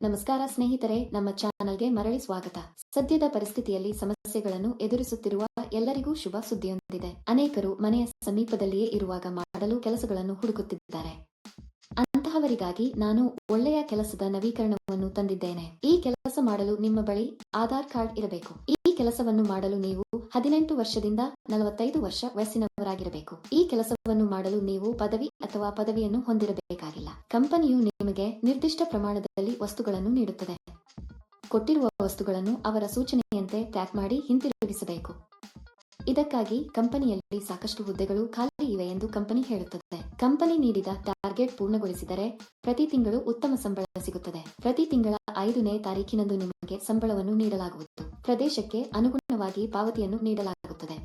ನಮಸ್ಕಾರ ಸ್ನೇಹಿತರೆ, ನಮ್ಮ ಚಾನಲ್ಗೆ ಮರಳಿ ಸ್ವಾಗತ. ಸದ್ಯದ ಪರಿಸ್ಥಿತಿಯಲ್ಲಿ ಸಮಸ್ಯೆಗಳನ್ನು ಎದುರಿಸುತ್ತಿರುವ ಎಲ್ಲರಿಗೂ ಶುಭ ಸುದ್ದಿಯೊಂದಿದೆ. ಅನೇಕರು ಮನೆಯ ಸಮೀಪದಲ್ಲಿಯೇ ಇರುವಾಗ ಮಾಡಲು ಕೆಲಸಗಳನ್ನು ಹುಡುಕುತ್ತಿದ್ದಾರೆ. ಅಂತಹವರಿಗಾಗಿ ನಾನು ಒಳ್ಳೆಯ ಕೆಲಸದ ನವೀಕರಣವನ್ನು ತಂದಿದ್ದೇನೆ. ಈ ಕೆಲಸ ಮಾಡಲು ನಿಮ್ಮ ಬಳಿ ಆಧಾರ್ ಕಾರ್ಡ್ ಇರಬೇಕು. ಈ ಕೆಲಸವನ್ನು ಮಾಡಲು ನೀವು ಹದಿನೆಂಟು ವರ್ಷದಿಂದ ನಲವತ್ತೈದು ವರ್ಷ ವಯಸ್ಸಿನವರಾಗಿರಬೇಕು. ಈ ಕೆಲಸವನ್ನು ಮಾಡಲು ನೀವು ಪದವಿ ಅಥವಾ ಪದವಿಯನ್ನು ಹೊಂದಿರಬೇಕಾಗಿಲ್ಲ. ಕಂಪನಿಯು ನಿಮಗೆ ನಿರ್ದಿಷ್ಟ ಪ್ರಮಾಣದಲ್ಲಿ ವಸ್ತುಗಳನ್ನು ನೀಡುತ್ತದೆ. ಕೊಟ್ಟಿರುವ ವಸ್ತುಗಳನ್ನು ಅವರ ಸೂಚನೆಯಂತೆ ಪ್ಯಾಕ್ ಮಾಡಿ ಹಿಂತಿರುಗಿಸಬೇಕು. ಇದಕ್ಕಾಗಿ ಕಂಪನಿಯಲ್ಲಿ ಸಾಕಷ್ಟು ಹುದ್ದೆಗಳು ಖಾಲಿ ಇವೆ ಎಂದು ಕಂಪನಿ ಹೇಳುತ್ತದೆ. ಕಂಪನಿ ನೀಡಿದ ಟಾರ್ಗೆಟ್ ಪೂರ್ಣಗೊಳಿಸಿದರೆ ಪ್ರತಿ ತಿಂಗಳು ಉತ್ತಮ ಸಂಬಳ ಸಿಗುತ್ತದೆ. ಪ್ರತಿ ತಿಂಗಳ ಐದನೇ ತಾರೀಕಿನಂದು ನಿಮಗೆ ಸಂಬಳವನ್ನು ನೀಡಲಾಗುವುದು. ಪ್ರದೇಶಕ್ಕೆ ಅನುಗುಣವಾಗಿ ಪಾವತಿಯನ್ನು ನೀಡಲಾಗುತ್ತದೆ.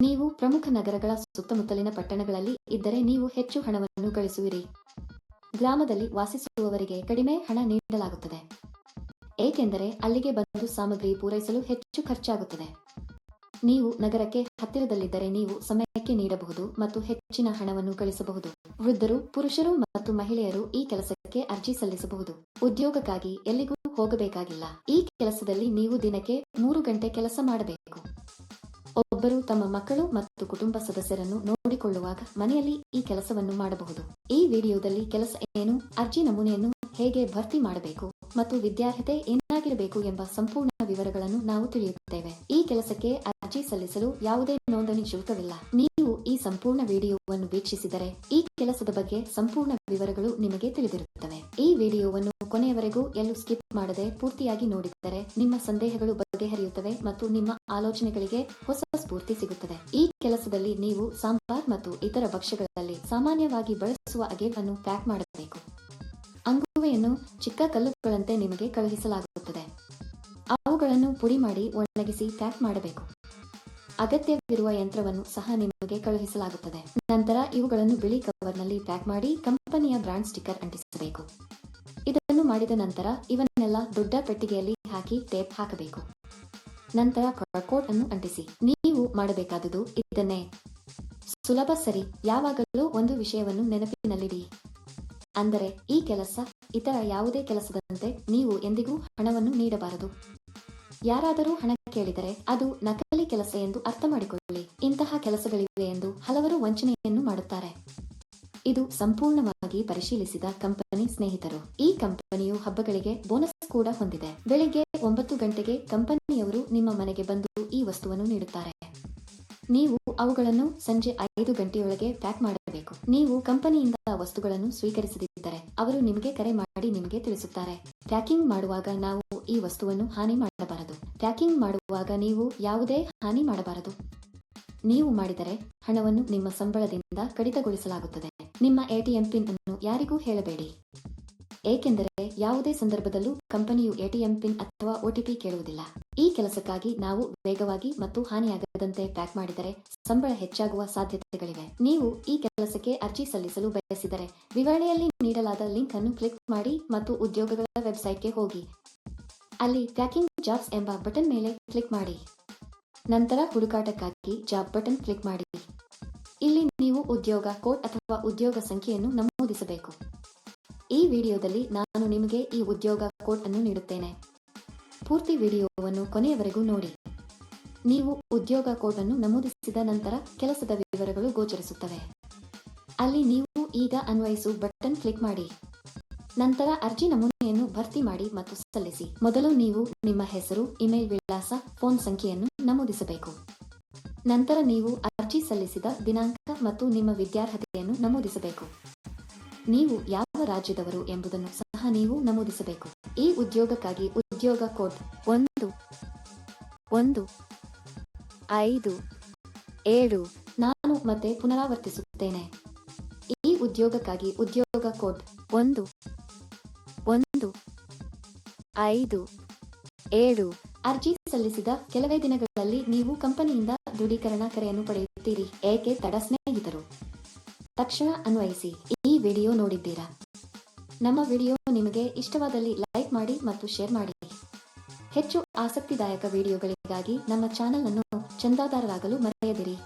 ನೀವು ಪ್ರಮುಖ ನಗರಗಳ ಸುತ್ತಮುತ್ತಲಿನ ಪಟ್ಟಣಗಳಲ್ಲಿ ಇದ್ದರೆ ನೀವು ಹೆಚ್ಚು ಹಣವನ್ನು ಗಳಿಸುವಿರಿ. ಗ್ರಾಮದಲ್ಲಿ ವಾಸಿಸುವವರಿಗೆ ಕಡಿಮೆ ಹಣ ನೀಡಲಾಗುತ್ತದೆ. ಏಕೆಂದರೆ ಅಲ್ಲಿಗೆ ಬಂದು ಸಾಮಗ್ರಿ ಪೂರೈಸಲು ಹೆಚ್ಚು ಖರ್ಚಾಗುತ್ತದೆ. ನೀವು ನಗರಕ್ಕೆ ಹತ್ತಿರದಲ್ಲಿದ್ದರೆ ನೀವು ಸಮಯಕ್ಕೆ ನೀಡಬಹುದು ಮತ್ತು ಹೆಚ್ಚಿನ ಹಣವನ್ನು ಗಳಿಸಬಹುದು ವೃದ್ಧರು, ಪುರುಷರು ಮತ್ತು ಮಹಿಳೆಯರು ಈ ಕೆಲಸಕ್ಕೆ ಅರ್ಜಿ ಸಲ್ಲಿಸಬಹುದು. ಉದ್ಯೋಗಕ್ಕಾಗಿ ಎಲ್ಲಿಗೂ ಹೋಗಬೇಕಾಗಿಲ್ಲ. ಈ ಕೆಲಸದಲ್ಲಿ ನೀವು ದಿನಕ್ಕೆ ಮೂರು ಗಂಟೆ ಕೆಲಸ ಮಾಡಬೇಕು. ಒಬ್ಬರು ತಮ್ಮ ಮಕ್ಕಳು ಮತ್ತು ಕುಟುಂಬ ಸದಸ್ಯರನ್ನು ನೋಡಿಕೊಳ್ಳುವಾಗ ಮನೆಯಲ್ಲಿ ಈ ಕೆಲಸವನ್ನು ಮಾಡಬಹುದು. ಈ ವಿಡಿಯೋದಲ್ಲಿ ಕೆಲಸ ಏನು, ಅರ್ಜಿ ನಮೂನೆಯನ್ನು ಹೇಗೆ ಭರ್ತಿ ಮಾಡಬೇಕು ಮತ್ತು ವಿದ್ಯಾರ್ಹತೆ ಏನಾಗಿರಬೇಕು ಎಂಬ ಸಂಪೂರ್ಣ ವಿವರಗಳನ್ನು ನಾವು ತಿಳಿಯುತ್ತೇವೆ. ಈ ಕೆಲಸಕ್ಕೆ ಅರ್ಜಿ ಸಲ್ಲಿಸಲು ಯಾವುದೇ ನೋಂದಣಿ ಶುಲ್ಕವಿಲ್ಲ. ಸಂಪೂರ್ಣ ವಿಡಿಯೋವನ್ನು ವೀಕ್ಷಿಸಿದರೆ ಈ ಕೆಲಸದ ಬಗ್ಗೆ ಸಂಪೂರ್ಣ ವಿವರಗಳು ನಿಮಗೆ ತಿಳಿದಿರುತ್ತವೆ. ಈ ವಿಡಿಯೋವನ್ನು ಕೊನೆಯವರೆಗೂ ಎಲ್ಲೂ ಸ್ಕಿಪ್ ಮಾಡದೆ ಪೂರ್ತಿಯಾಗಿ ನೋಡಿದರೆ ನಿಮ್ಮ ಸಂದೇಹಗಳು ಬಗೆಹರಿಯುತ್ತವೆ ಮತ್ತು ನಿಮ್ಮ ಆಲೋಚನೆಗಳಿಗೆ ಹೊಸ ಸ್ಫೂರ್ತಿ ಸಿಗುತ್ತದೆ. ಈ ಕೆಲಸದಲ್ಲಿ ನೀವು ಸಾಂಬಾರ್ ಮತ್ತು ಇತರ ಭಕ್ಷ್ಯಗಳಲ್ಲಿ ಸಾಮಾನ್ಯವಾಗಿ ಬಳಸುವ ಅಗೇವನ್ನು ಪ್ಯಾಕ್ ಮಾಡಬೇಕು. ಅಂಗುವೆಯನ್ನು ಚಿಕ್ಕ ಕಲ್ಲುಗಳಂತೆ ನಿಮಗೆ ಕಳುಹಿಸಲಾಗುತ್ತದೆ. ಅವುಗಳನ್ನು ಪುಡಿ ಮಾಡಿ ಒಣಗಿಸಿ ಪ್ಯಾಕ್ ಮಾಡಬೇಕು. ಅಗತ್ಯವಿರುವ ಯಂತ್ರವನ್ನು ಸಹ ನಿಮಗೆ ಕಳುಹಿಸಲಾಗುತ್ತದೆ. ನಂತರ ಇವುಗಳನ್ನು ಬಿಳಿ ಕವರ್ನಲ್ಲಿ ಪ್ಯಾಕ್ ಮಾಡಿ ಕಂಪನಿಯ ಬ್ರಾಂಡ್ ಸ್ಟಿಕ್ಕರ್ ಅಂಟಿಸಬೇಕು. ಇದನ್ನು ಮಾಡಿದ ನಂತರ ಇವನ್ನೆಲ್ಲ ದೊಡ್ಡ ಪೆಟ್ಟಿಗೆಯಲ್ಲಿ ಹಾಕಿ ಟೇಪ್ ಹಾಕಬೇಕು. ನಂತರ ಕೋಟ್ ಅನ್ನು ಅಂಟಿಸಿ. ನೀವು ಮಾಡಬೇಕಾದುದು ಇದನ್ನೇ. ಸುಲಭ ಸರಿ. ಯಾವಾಗಲೂ ಒಂದು ವಿಷಯವನ್ನು ನೆನಪಿನಲ್ಲಿಡಿ. ಅಂದರೆ ಈ ಕೆಲಸ ಇತರ ಯಾವುದೇ ಕೆಲಸದಂತೆ ನೀವು ಎಂದಿಗೂ ಹಣವನ್ನು ನೀಡಬಾರದು. ಯಾರಾದರೂ ಹಣ ಕೇಳಿದರೆ ಅದು ನಕಲಿ ಕೆಲಸ ಎಂದು ಅರ್ಥ ಮಾಡಿಕೊಳ್ಳಿ. ಇಂತಹ ಕೆಲಸಗಳಿವೆ ಎಂದು ಹಲವರು ವಂಚನೆಯನ್ನು ಮಾಡುತ್ತಾರೆ. ಇದು ಸಂಪೂರ್ಣವಾಗಿ ಪರಿಶೀಲಿಸಿದ ಕಂಪನಿ ಸ್ನೇಹಿತರು. ಈ ಕಂಪನಿಯು ಹಬ್ಬಗಳಿಗೆ ಬೋನಸ್ ಕೂಡ ಹೊಂದಿದೆ. ಬೆಳಿಗ್ಗೆ ಒಂಬತ್ತು ಗಂಟೆಗೆ ಕಂಪನಿಯವರು ನಿಮ್ಮ ಮನೆಗೆ ಬಂದು ಈ ವಸ್ತುವನ್ನು ನೀಡುತ್ತಾರೆ. ನೀವು ಅವುಗಳನ್ನು ಸಂಜೆ ಐದು ಗಂಟೆಯೊಳಗೆ ಪ್ಯಾಕ್ ಮಾಡಬೇಕು. ನೀವು ಕಂಪನಿಯಿಂದ ವಸ್ತುಗಳನ್ನು ಸ್ವೀಕರಿಸದಿದ್ದರೆ ಅವರು ನಿಮಗೆ ಕರೆ ಮಾಡಿ ನಿಮಗೆ ತಿಳಿಸುತ್ತಾರೆ. ಪ್ಯಾಕಿಂಗ್ ಮಾಡುವಾಗ ನಾವು ಈ ವಸ್ತುವನ್ನು ಹಾನಿ ಮಾಡಬಾರದು. ಪ್ಯಾಕಿಂಗ್ ಮಾಡುವಾಗ ನೀವು ಯಾವುದೇ ಹಾನಿ ಮಾಡಬಾರದು. ನೀವು ಮಾಡಿದರೆ ಹಣವನ್ನು ನಿಮ್ಮ ಸಂಬಳದಿಂದ ಕಡಿತಗೊಳಿಸಲಾಗುತ್ತದೆ. ನಿಮ್ಮ ಎಟಿಎಂ ಪಿನ್ ಅನ್ನು ಯಾರಿಗೂ ಹೇಳಬೇಡಿ. ಏಕೆಂದರೆ ಯಾವುದೇ ಸಂದರ್ಭದಲ್ಲೂ ಕಂಪನಿಯು ಎಟಿಎಂ ಪಿನ್ ಅಥವಾ ಒಟಿಪಿ ಕೇಳುವುದಿಲ್ಲ. ಈ ಕೆಲಸಕ್ಕಾಗಿ ನಾವು ವೇಗವಾಗಿ ಮತ್ತು ಹಾನಿಯಾಗದಂತೆ ಪ್ಯಾಕ್ ಮಾಡಿದರೆ ಸಂಬಳ ಹೆಚ್ಚಾಗುವ ಸಾಧ್ಯತೆಗಳಿವೆ. ನೀವು ಈ ಕೆಲಸಕ್ಕೆ ಅರ್ಜಿ ಸಲ್ಲಿಸಲು ಬಯಸಿದರೆ ವಿವರಣೆಯಲ್ಲಿ ನೀಡಲಾದ ಲಿಂಕ್ ಅನ್ನು ಕ್ಲಿಕ್ ಮಾಡಿ ಮತ್ತು ಉದ್ಯೋಗಗಳ ವೆಬ್ಸೈಟ್ಗೆ ಹೋಗಿ. ಅಲ್ಲಿ ಪ್ಯಾಕಿಂಗ್ ಜಾಬ್ಸ್ ಎಂಬ ಬಟನ್ ಮೇಲೆ ಕ್ಲಿಕ್ ಮಾಡಿ. ನಂತರ ಹುಡುಕಾಟಕ್ಕಾಗಿ ಜಾಬ್ ಬಟನ್ ಕ್ಲಿಕ್ ಮಾಡಿ. ಇಲ್ಲಿ ನೀವು ಉದ್ಯೋಗ ಕೋಡ್ ಅಥವಾ ಉದ್ಯೋಗ ಸಂಖ್ಯೆಯನ್ನು ನಮೂದಿಸಬೇಕು. ಈ ವಿಡಿಯೋದಲ್ಲಿ ನಾನು ನಿಮಗೆ ಈ ಉದ್ಯೋಗ ಕೋಟ್ ಅನ್ನು ನೀಡುತ್ತೇನೆ. ಪೂರ್ತಿ ವಿಡಿಯೋವನ್ನು ಕೊನೆಯವರೆಗೂ ನೋಡಿ. ನೀವು ಉದ್ಯೋಗ ಕೋಟ್ ಅನ್ನು ನಮೂದಿಸಿದ ನಂತರ ಕೆಲಸದ ವಿವರಗಳು ಗೋಚರಿಸುತ್ತವೆ. ಅಲ್ಲಿ ನೀವು ಈಗ ಅನ್ವಯಿಸು ಬಟನ್ ಕ್ಲಿಕ್ ಮಾಡಿ. ನಂತರ ಅರ್ಜಿ ನಮೂನೆಯನ್ನು ಭರ್ತಿ ಮಾಡಿ ಮತ್ತು ಸಲ್ಲಿಸಿ. ಮೊದಲು ನೀವು ನಿಮ್ಮ ಹೆಸರು, ಇಮೇಲ್ ವಿಳಾಸ, ಫೋನ್ ಸಂಖ್ಯೆಯನ್ನು ನಮೂದಿಸಬೇಕು. ನಂತರ ನೀವು ಅರ್ಜಿ ಸಲ್ಲಿಸಿದ ದಿನಾಂಕ ಮತ್ತು ನಿಮ್ಮ ವಿದ್ಯಾರ್ಹತೆಯನ್ನು ನಮೂದಿಸಬೇಕು. ನೀವು ಯಾವ ರಾಜ್ಯದವರು ಎಂಬುದನ್ನು ಸಹ ನೀವು ನಮೂದಿಸಬೇಕು. ಈ ಉದ್ಯೋಗಕ್ಕಾಗಿ ಉದ್ಯೋಗ ಕೋಡ್ ಒಂದು ಒಂದು, ಐದು, ಏಳು ನಾನು ಮತ್ತೆ ಪುನರಾವರ್ತಿಸುತ್ತೇನೆ. ಈ ಉದ್ಯೋಗಕ್ಕಾಗಿ ಉದ್ಯೋಗ ಕೋಡ್ ಒಂದು ಒಂದು, ಐದು, ಏಳು ಅರ್ಜಿ ಸಲ್ಲಿಸಿದ ಕೆಲವೇ ದಿನಗಳಲ್ಲಿ ನೀವು ಕಂಪನಿಯಿಂದ ದೃಢೀಕರಣ ಕರೆಯನ್ನು ಪಡೆಯುತ್ತೀರಿ, ಏಕೆ ತಡ ಸ್ನೇಹಿತರು? ತಕ್ಷಣ ಅನ್ವಯಿಸಿ. ವಿಡಿಯೋ ನೋಡಿದ್ದೀರಾ? ನಮ್ಮ ವಿಡಿಯೋ ನಿಮಗೆ ಇಷ್ಟವಾದಲ್ಲಿ ಲೈಕ್ ಮಾಡಿ ಮತ್ತು ಶೇರ್ ಮಾಡಿ. ಹೆಚ್ಚು ಆಸಕ್ತಿದಾಯಕ ವಿಡಿಯೋಗಳಿಗಾಗಿ ನಮ್ಮ ಚಾನೆಲ್ ಅನ್ನು ಚಂದಾದಾರರಾಗಲು ಮರೆಯದಿರಿ.